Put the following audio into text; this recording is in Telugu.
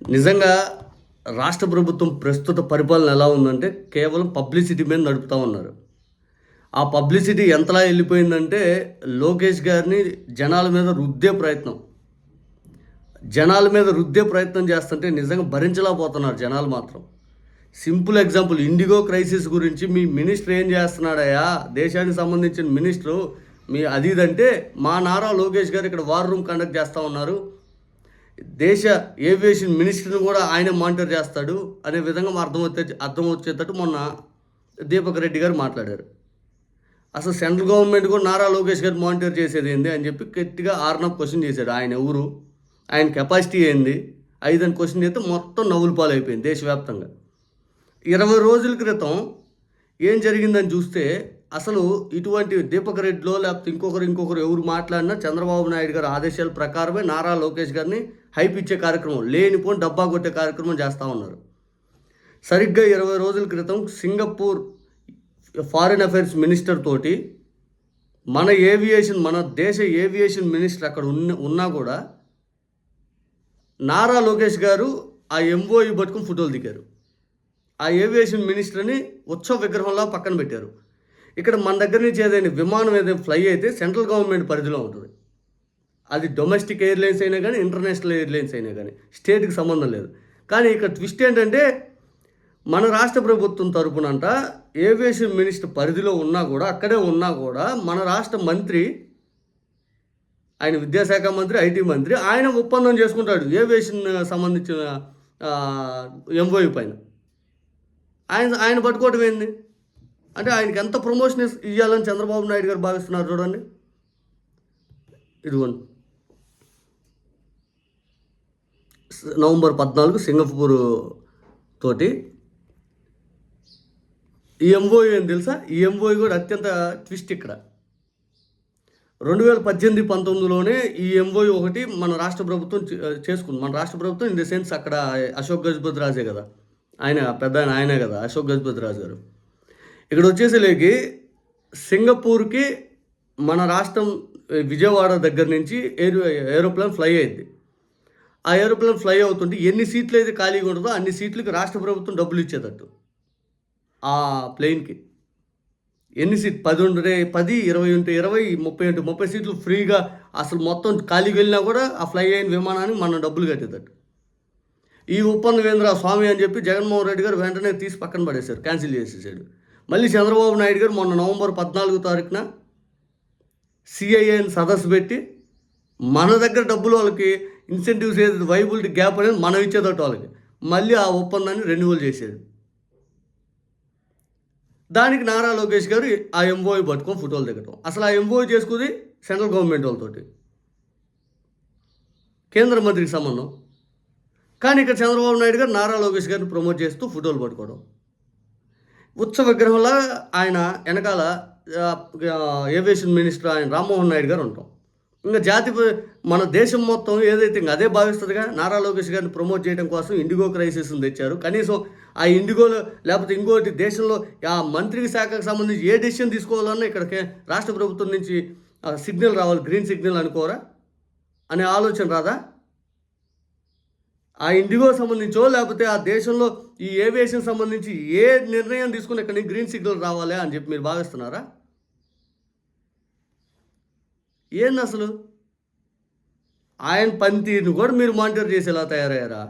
నిజంగా రాష్ట్ర ప్రభుత్వం ప్రస్తుత పరిపాలన ఎలా ఉందంటే కేవలం పబ్లిసిటీ మీద నడుపుతూ ఉన్నారు. ఆ పబ్లిసిటీ ఎంతలా వెళ్ళిపోయిందంటే లోకేష్ గారిని జనాల మీద రుద్దే ప్రయత్నం. జనాల మీద రుద్దే ప్రయత్నం చేస్తుంటే నిజంగా భరించలేకపోతున్నారు జనాలు మాత్రం. సింపుల్ ఎగ్జాంపుల్ ఇండిగో క్రైసిస్ గురించి మీ మినిస్టర్ ఏం చేస్తున్నాడయ్యా? దేశానికి సంబంధించిన మినిస్టరు మీ అది ఇదంటే మా నారా లోకేష్ గారు ఇక్కడ వార్ రూమ్ కండక్ట్ చేస్తూ ఉన్నారు. దేశ ఏవియేషన్ మినిస్టర్ని కూడా ఆయన మానిటర్ చేస్తాడు. అనే విధంగా మా అర్థం అర్థం వచ్చేటట్టు మొన్న దీపక్ రెడ్డి గారు మాట్లాడారు. అసలు సెంట్రల్ గవర్నమెంట్ కూడా నారా లోకేష్ గారు మానిటర్ చేసేది ఏంది అని చెప్పి గట్టిగా ఆర్నప్ క్వశ్చన్ చేశాడు ఆయన ఎవరు? ఆయన కెపాసిటీ ఏంది? ఐదని క్వశ్చన్ చేస్తే మొత్తం నవ్వుల పాలైపోయింది దేశవ్యాప్తంగా. ఇరవై రోజుల క్రితం ఏం జరిగిందని చూస్తే అసలు ఇటువంటి దీపక్ రెడ్డిలో లేకపోతే ఇంకొకరు ఇంకొకరు ఎవరు మాట్లాడినా చంద్రబాబు నాయుడు గారు ఆదేశాల ప్రకారమే నారా లోకేష్ గారిని హైప్ ఇచ్చే కార్యక్రమం లేనిపోని డబ్బా కొట్టే కార్యక్రమం చేస్తూ ఉన్నారు. సరిగ్గా ఇరవై రోజుల క్రితం సింగపూర్ ఫారిన్ అఫైర్స్ మినిస్టర్ తోటి మన ఏవియేషన్ మన దేశ ఏవియేషన్ మినిస్టర్ అక్కడ ఉన్న ఉన్నా కూడా నారా లోకేష్ గారు ఆ ఎంఓఈ పట్టుకుని ఫోటోలు దిగారు. ఆ ఏవియేషన్ మినిస్టర్ని ఉత్సవ విగ్రహంలా పక్కన పెట్టారు. ఇక్కడ మన దగ్గర నుంచి ఏదైనా విమానం ఏదైనా ఫ్లై అయితే సెంట్రల్ గవర్నమెంట్ పరిధిలో ఉంటుంది అది డొమెస్టిక్ ఎయిర్లైన్స్ అయినా కానీ ఇంటర్నేషనల్ ఎయిర్లైన్స్ అయినా కానీ స్టేట్కి సంబంధం లేదు. కానీ ఇక్కడ ట్విస్ట్ ఏంటంటే మన రాష్ట్ర ప్రభుత్వం తరపునంట ఏవియేషన్ మినిస్టర్ పరిధిలో ఉన్నా కూడా అక్కడే ఉన్నా కూడా మన రాష్ట్ర మంత్రి ఆయన విద్యాశాఖ మంత్రి ఐటీ మంత్రి ఆయన ఒప్పందం చేసుకుంటాడు ఏవియేషన్ సంబంధించిన ఎంఓయూ పైన. ఆయన ఆయన పట్టుకోవటం ఏంది? అంటే ఆయనకి ఎంత ప్రమోషన్ ఇవ్వాలని చంద్రబాబు నాయుడు గారు భావిస్తున్నారు చూడండి. ఇదిగోండి. నవంబర్ పద్నాలుగు సింగపూర్ తోటి ఈ ఎంఓయూ ఏం తెలుసా? ఈ ఎంఓయూ కూడా అత్యంత ట్విస్ట్ ఇక్కడ. రెండు వేల పద్దెనిమిది పంతొమ్మిదిలోనే ఈ ఎంఓయూ ఒకటి మన రాష్ట్ర ప్రభుత్వం చేసుకుంది. మన రాష్ట్ర ప్రభుత్వం ఇన్ ద సెన్స్ అక్కడ అశోక్ గజపతి రాజే కదా. ఆయన పెద్ద ఆయన ఆయనే కదా అశోక్ గజపతి రాజు గారు. ఇక్కడ వచ్చేసరికి సింగపూర్కి మన రాష్ట్రం విజయవాడ దగ్గర నుంచి ఏరో ఏరోప్లేన్ ఫ్లై అయింది ఆ ఏరోప్లేన్ ఫ్లై అవుతుంటే ఎన్ని సీట్లు అయితే ఖాళీగా ఉంటుందో అన్ని సీట్లకి రాష్ట్ర ప్రభుత్వం డబ్బులు ఇచ్చేటట్టు ఆ ప్లేన్కి. ఎన్ని సీట్? పది ఉంటే పది ఇరవై ఉంటే ఇరవై ముప్పై ఉంటే ముప్పై సీట్లు ఫ్రీగా అసలు మొత్తం ఖాళీకి వెళ్ళినా కూడా ఆ ఫ్లై అయిన విమానానికి మనం డబ్బులు కట్టేటట్టు ఈ ఒప్పందం ఏంద్రా స్వామి అని చెప్పి జగన్మోహన్ రెడ్డి గారు వెంటనే తీసి పక్కన పడేశారు క్యాన్సిల్ చేసేసాడు. మళ్ళీ చంద్రబాబు నాయుడు గారు మొన్న నవంబర్ పద్నాలుగో తారీఖున సిఐఏని సదస్సు పెట్టి మన దగ్గర డబ్బులు వాళ్ళకి ఇన్సెంటివ్స్ ఏది వైబిలిటీ గ్యాప్ అనేది మనం ఇచ్చేటట్టు వాళ్ళకి. మళ్ళీ ఆ ఒప్పందాన్ని రెన్యువల్ చేసేది. దానికి నారా లోకేష్ గారు ఆ ఎంఓఈ పట్టుకొని ఫోటోలు దిగటం. అసలు ఆ ఎంఓఈ చేసుకుంది సెంట్రల్ గవర్నమెంట్ వాళ్ళతోటి. కేంద్ర మంత్రికి సంబంధం. కానీ ఇక్కడ చంద్రబాబు నాయుడు గారు నారా లోకేష్ గారిని ప్రమోట్ చేస్తూ ఫోటోలు పట్టుకోవడం. ఉత్సవ విగ్రహంలో ఆయన వెనకాల ఏవియేషన్ మినిస్టర్ ఆయన రామ్మోహన్ నాయుడు గారు ఉంటాం. ఇంకా జాతి మన దేశం మొత్తం ఏదైతే ఇంకా అదే భావిస్తుందిగా నారా లోకేష్ గారిని ప్రమోట్ చేయడం కోసం ఇండిగో క్రైసిస్ని తెచ్చారు. కనీసం ఆ ఇండిగోలో లేకపోతే ఇంకోటి దేశంలో ఆ మంత్రి శాఖకు సంబంధించి ఏ డెసిషన్ తీసుకోవాలన్నా ఇక్కడ రాష్ట్ర ప్రభుత్వం నుంచి సిగ్నల్ రావాలి గ్రీన్ సిగ్నల్ అనుకోరా? అనే ఆలోచన రాదా? ఆ ఇండిగో సంబంధించో లేకపోతే ఆ దేశంలో ఈ ఏవియేషన్ సంబంధించి ఏ నిర్ణయం తీసుకుని ఇక్కడ నుంచి గ్రీన్ సిగ్నల్ రావాలి అని చెప్పి మీరు భావిస్తున్నారా? ఏంది అసలు? ఆయన పనితీరుని కూడా మీరు మానిటర్ చేసేలా తయారయ్యారా?